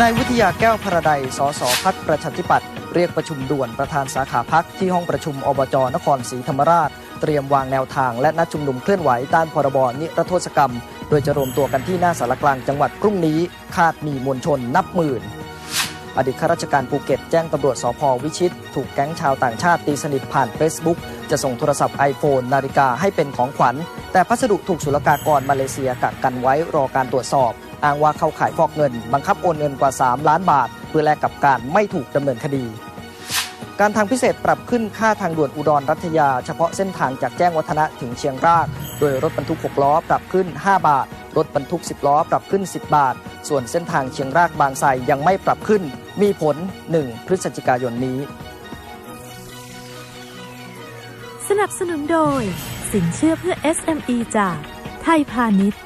นายวิทยาแก้วพระใดสสพักประชาธิปัตย์เรียกประชุมด่วนประธานสาขาพักที่ห้องประชุมอบจนครศรีธรรมราช เตรียมวางแนวทางและนัดชุมนุมเคลื่อนไหวต้านพรบนิรโทษกรรม โดยจะรวมตัวกันที่หน้าสารกลางจังหวัดพรุ่งนี้ คาดมีมวลชนนับหมื่น อดีตข้าราชการภูเก็ตแจ้งตำรวจสพวิชิต ถูกแก๊งชาวต่างชาติตีสนิทผ่าน Facebook จะส่งโทรศัพท์ iPhone นาฬิกาให้เป็นของขวัญ แต่พัสดุถูกศุลกากรมาเลเซียกักกันไว้รอการตรวจสอบ อ้างว่าเข้าขายฟอกเงิน บังคับโอนเงินกว่า 3 ล้านบาท เพื่อแลกกับการไม่ถูกดำเนินคดี การทางพิเศษปรับขึ้นค่าทางด่วนอุดรรัตยา เฉพาะเส้นทางจากแจ้งวัฒนะถึงเชียงราก โดยรถบรรทุก 6 ล้อปรับขึ้น 5 บาท รถบรรทุก 10 ล้อปรับขึ้น 10 บาท ส่วนเส้นทางเชียงรากบางไทรยังไม่ปรับขึ้น มีผล 1 พฤศจิกายนนี้ สนับสนุนโดย สินเชื่อเพื่อ SME จากไทยพาณิชย์